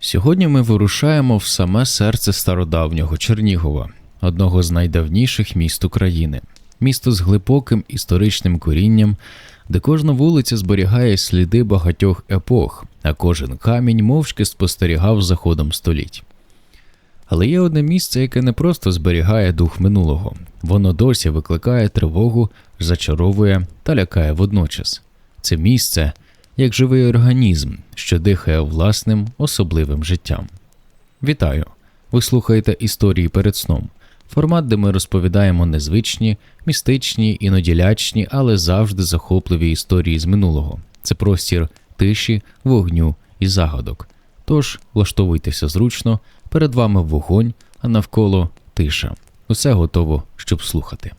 Сьогодні ми вирушаємо в саме серце стародавнього Чернігова, одного з найдавніших міст України, місто з глибоким історичним корінням, де кожна вулиця зберігає сліди багатьох епох, а кожен камінь мовчки спостерігав за ходом століть. Але є одне місце, яке не просто зберігає дух минулого, воно досі викликає тривогу, зачаровує та лякає водночас. Це місце як живий організм, що дихає власним особливим життям. Вітаю! Ви слухаєте історії перед сном. Формат, де ми розповідаємо незвичні, містичні, іноді лячні, але завжди захопливі історії з минулого. Це простір тиші, вогню і загадок. Тож влаштовуйтеся зручно, перед вами вогонь, а навколо тиша. Усе готово, щоб слухати.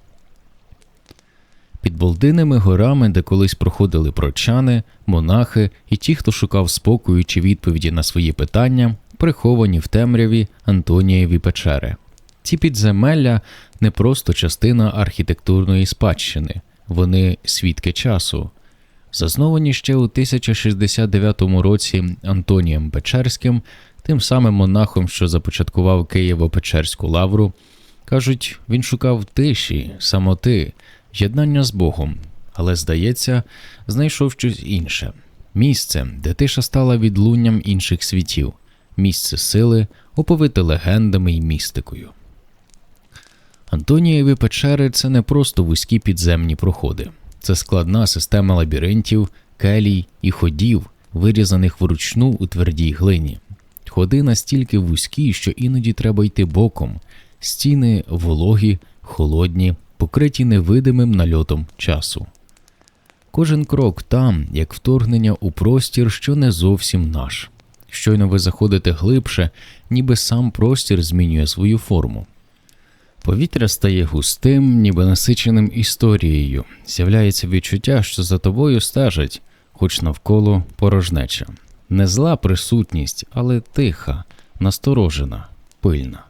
Під Болдиними горами, де колись проходили прочани, монахи і ті, хто шукав спокою чи відповіді на свої питання, приховані в темряві Антонієві печери. Ці підземелля не просто частина архітектурної спадщини, вони свідки часу. Засновані ще у 1069 році Антонієм Печерським, тим самим монахом, що започаткував Києво-Печерську лавру, кажуть, він шукав тиші, самоти, єднання з Богом, але, здається, знайшов щось інше. Місце, де тиша стала відлунням інших світів, місце сили, оповите легендами й містикою. Антонієві печери це не просто вузькі підземні проходи, це складна система лабіринтів, келій і ходів, вирізаних вручну у твердій глині. Ходи настільки вузькі, що іноді треба йти боком, стіни вологі, холодні, покриті невидимим нальотом часу. Кожен крок там, як вторгнення у простір, що не зовсім наш. Щойно ви заходите глибше, ніби сам простір змінює свою форму. Повітря стає густим, ніби насиченим історією, з'являється відчуття, що за тобою стежать, хоч навколо порожнеча. Не зла присутність, але тиха, насторожена, пильна.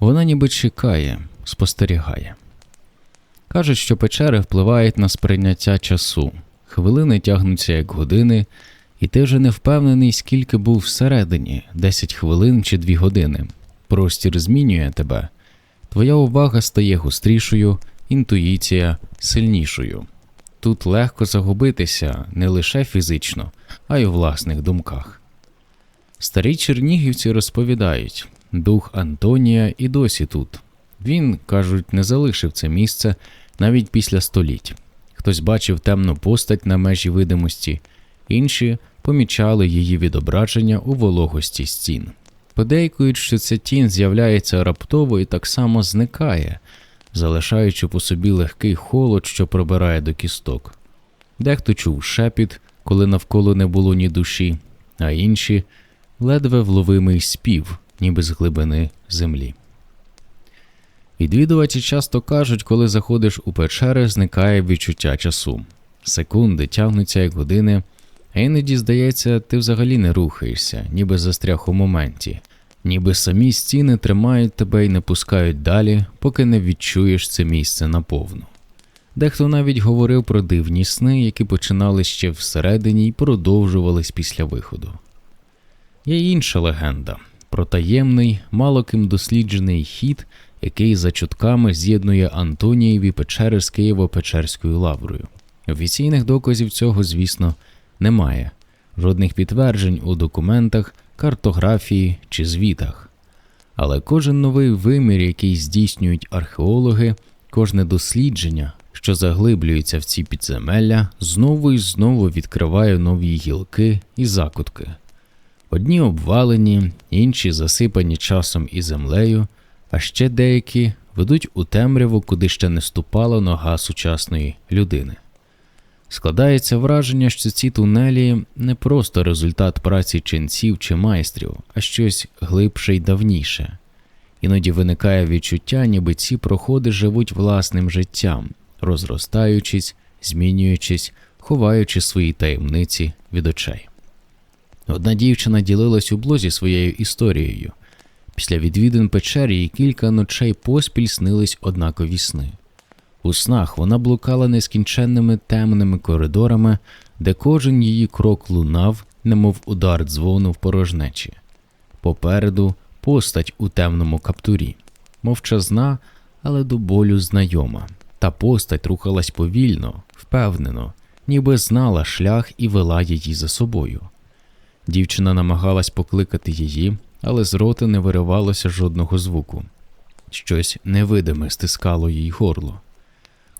Вона ніби чекає, спостерігає. Кажуть, що печери впливають на сприйняття часу, хвилини тягнуться як години, і ти вже не впевнений, скільки був всередині 10 хвилин чи 2 години. Простір змінює тебе. Твоя увага стає гострішою, інтуїція сильнішою. Тут легко загубитися не лише фізично, а й у власних думках. Старі чернігівці розповідають дух Антонія і досі тут. Він, кажуть, не залишив це місце навіть після століть. Хтось бачив темну постать на межі видимості, інші помічали її відображення у вологості стін. Подейкують, що ця тінь з'являється раптово і так само зникає, залишаючи по собі легкий холод, що пробирає до кісток. Дехто чув шепіт, коли навколо не було ні душі, а інші ледве вловимий спів, ніби з глибини землі. Відвідувачі часто кажуть, коли заходиш у печери, зникає відчуття часу. Секунди тягнуться як години, а іноді, здається, ти взагалі не рухаєшся, ніби застряг у моменті, ніби самі стіни тримають тебе і не пускають далі, поки не відчуєш це місце наповну. Дехто навіть говорив про дивні сни, які починали ще всередині і продовжувались після виходу. Є інша легенда про таємний, мало ким досліджений хід, який за чутками з'єднує Антонієві печери з Києво-Печерською лаврою. Офіційних доказів цього, звісно, немає, жодних підтверджень у документах, картографії чи звітах. Але кожен новий вимір, який здійснюють археологи, кожне дослідження, що заглиблюється в ці підземелля, знову і знову відкриває нові гілки і закутки. Одні обвалені, інші засипані часом і землею, а ще деякі ведуть у темряву, куди ще не ступала нога сучасної людини. Складається враження, що ці тунелі не просто результат праці ченців чи майстрів, а щось глибше й давніше. Іноді виникає відчуття, ніби ці проходи живуть власним життям, розростаючись, змінюючись, ховаючи свої таємниці від очей. Одна дівчина ділилась у блозі своєю історією. Після відвідин печері їй кілька ночей поспіль снились однакові сни. У снах вона блукала нескінченними темними коридорами, де кожен її крок лунав, немов удар дзвону в порожнечі. попереду постать у темному каптурі, мовчазна, але до болю знайома. Та постать рухалась повільно, впевнено, ніби знала шлях і вела її за собою. Дівчина намагалась покликати її, але з рота не виривалося жодного звуку. Щось невидиме стискало їй горло.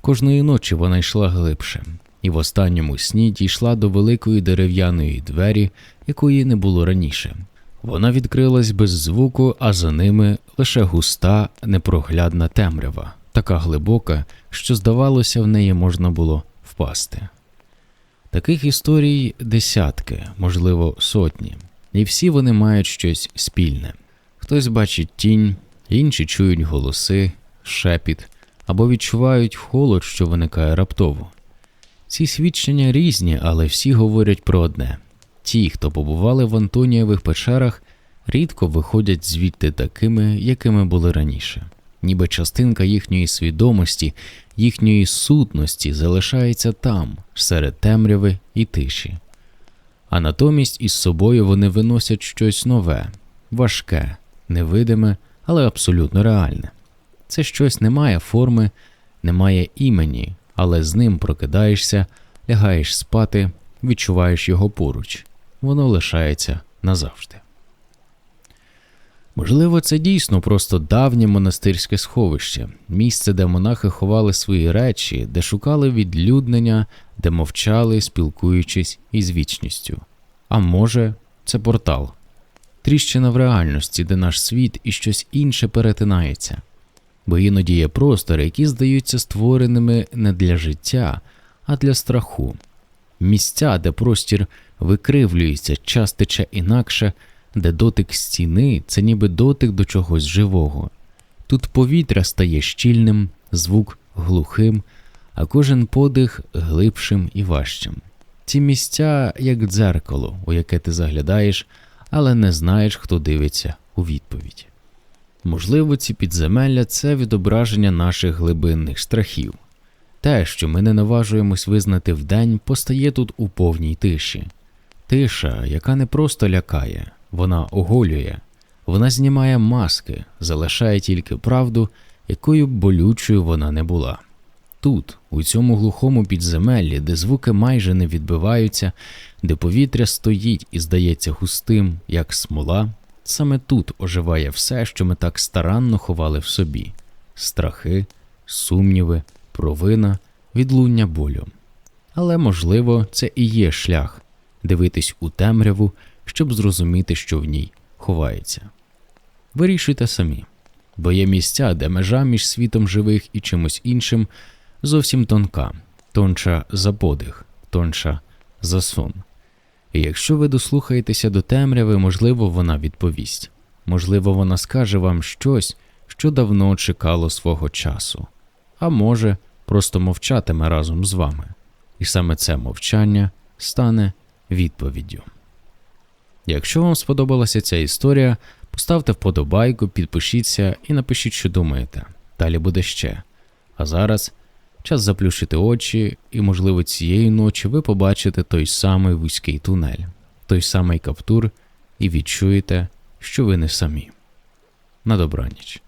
Кожної ночі вона йшла глибше, і в останньому сні дійшла до великої дерев'яної двері, якої не було раніше. Вона відкрилась без звуку, а за ними лише густа, непроглядна темрява, така глибока, що, здавалося, в неї можна було впасти. Таких історій десятки, можливо, сотні, і всі вони мають щось спільне. Хтось бачить тінь, інші чують голоси, шепіт або відчувають холод, що виникає раптово. Ці свідчення різні, але всі говорять про одне: ті, хто побували в Антонієвих печерах, рідко виходять звідти такими, якими були раніше, ніби частинка їхньої свідомості, їхньої сутності залишається там, серед темряви і тиші. А натомість із собою вони виносять щось нове, важке, невидиме, але абсолютно реальне. Це щось не має форми, не має імені, але з ним прокидаєшся, лягаєш спати, відчуваєш його поруч. Воно лишається назавжди. Можливо, це дійсно просто давнє монастирське сховище, місце, де монахи ховали свої речі, де шукали відлюднення, де мовчали, спілкуючись із вічністю. А може, це портал, тріщина в реальності, де наш світ і щось інше перетинається, бо іноді є простори, які здаються створеними не для життя, а для страху, місця, де простір викривлюється, час тече інакше, де дотик стіни це ніби дотик до чогось живого. Тут повітря стає щільним, звук глухим, а кожен подих глибшим і важчим. Ці місця як дзеркало, у яке ти заглядаєш, але не знаєш, хто дивиться у відповідь. Можливо, ці підземелля це відображення наших глибинних страхів. Те, що ми не наважуємось визнати вдень, постає тут у повній тиші. Тиша, яка не просто лякає, вона оголює, вона знімає маски, залишає тільки правду, якою б болючою вона не була. Тут, у цьому глухому підземеллі, де звуки майже не відбиваються, де повітря стоїть і здається густим, як смола, саме тут оживає все, що ми так старанно ховали в собі: страхи, сумніви, провина, відлуння болю. Але, можливо, це і є шлях дивитись у темряву, щоб зрозуміти, що в ній ховається. Вирішуйте самі, бо є місця, де межа між світом живих і чимось іншим зовсім тонка, тонша за подих, тонша за сон. І якщо ви дослухаєтеся до темряви, можливо, вона відповість, можливо, вона скаже вам щось, що давно чекало свого часу, а може, просто мовчатиме разом з вами, і саме це мовчання стане відповіддю. Якщо вам сподобалася ця історія, поставте вподобайку, підпишіться і напишіть, що думаєте. Далі буде ще. А зараз час заплющити очі, і, можливо, цієї ночі ви побачите той самий вузький тунель, той самий каптур, і відчуєте, що ви не самі. На добраніч.